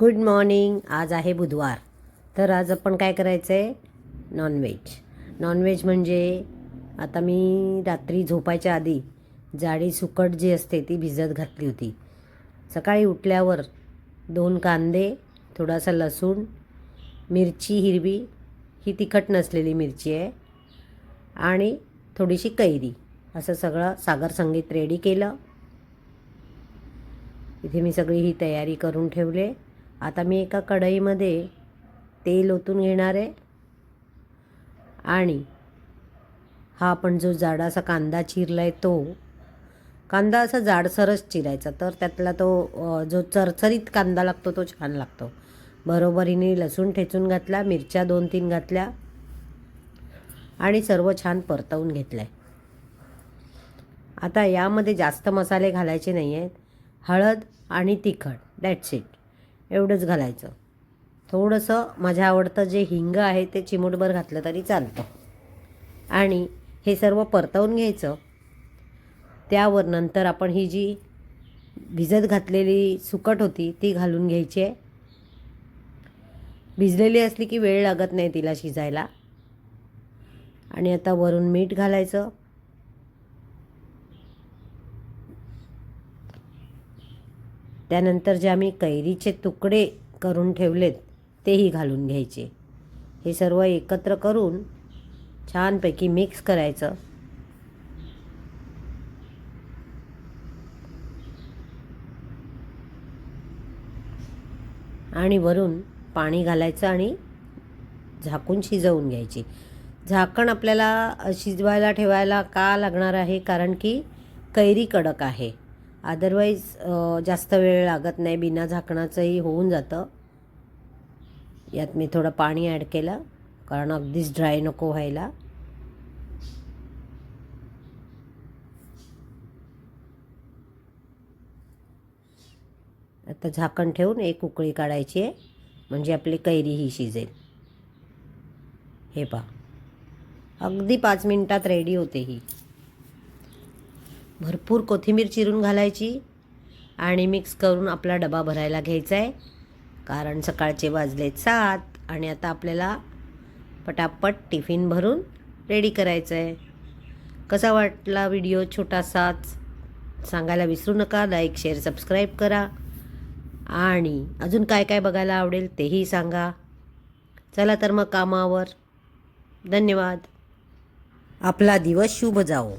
Good morning आज आहे बुधवार. तर आज आपण काय करायचं आहे नॉनव्हेज नॉनव्हेज म्हणजे आता मी रात्री झोपायच्या आधी जाडी सुकट जी असते ती भिजत घातली होती. सकाळी उठल्यावर दोन कांदे थोडासा लसूण मिरची हिरवी. ही तिखट नसलेली मिरची आहे. आणि थोडीशी कैरी. असं सगळं सागर संगीत रेडी केलं. इथे मी सगळी ही तयारी करून ठेवले आता मी एका कढईमध्ये तेल ओतून घेणार आहे. आणि हा आपण जो जाडासा कांदा चिरला आहे तो कांदा असा जाडसरच चिरायचा तर त्यातला तो जो चरचरीत कांदा लागतो तो छान लागतो. बरोबरीने लसूण ठेचून घातला मिरच्या दोन तीन घातल्या आणि सर्व छान परतवून घेतलं आहे आता यामध्ये जास्त मसाले घालायचे नाही आहेत हळद आणि तिखट दॅट्स इट एवढंच घालायचं. थोडंसं माझ्या आवडतं जे हिंग आहे ते चिमूटभर घातलं तरी चालतं. आणि हे सर्व परतवून घ्यायचं. त्यावर नंतर आपण ही जी भिजत घातलेली सुकट होती ती घालून घ्यायची आहे. भिजलेली असली की वेळ लागत नाही तिला शिजायला. आणि आता वरून मीठ घालायचं. त्यानंतर जे आम्ही कैरीचे तुकडे करून ठेवलेत तेही घालून घ्यायचे. हे सर्व एकत्र करून छानपैकी मिक्स करायचं. आणि वरून पाणी घालायचं आणि झाकून शिजवून घ्यायची. झाकण आपल्याला शिजवायला ठेवायला का लागणार आहे? कारण की कैरी कडक आहे. अदरवाईज जास्त वेळ लागत नाही. बिना झाकणाचंही होऊन जातं. यात मी थोडं पाणी ॲड केलं कारण अगदीच ड्राय नको व्हायला. आता झाकण ठेवून एक उकळी काढायची आहे. म्हणजे आपली कैरी ही शिजेल. हे पहा. अगदी पाच मिनिटात रेडी होते ही. भरपूर कोथिंबीर चिरून घालायची आणि मिक्स करून आपला डबा भरायला घ्यायचा आहे कारण सकाळचे वाजले सात आणि आता आपल्याला पटापट टिफिन भरून रेडी करायचं आहे कसा वाटला व्हिडिओ छोटासाच? सांगायला विसरू नका लाईक शेअर सबस्क्राईब करा. आणि अजून काय काय बघायला आवडेल तेही सांगा. चला तर मग कामावर. धन्यवाद. आपला दिवस शुभ जाओ